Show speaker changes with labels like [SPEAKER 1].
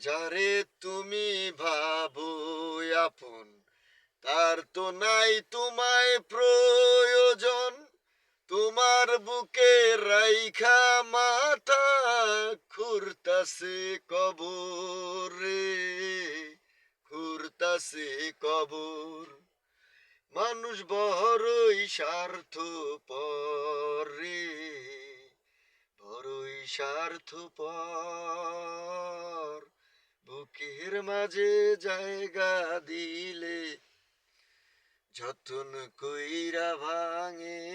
[SPEAKER 1] যারে তুমি ভাবো আপন, তার তো নাই তোমায় প্রয়োজন। তোমার বুকে রাইখা মাথা খুরতাছে কবর রে খুরতাছে কবর। মানুষ বড়ই স্বার্থ রে বড়ই স্বার্থ পর বুকের মাঝে জায়গা দিলে যতন কইরা ভাঙে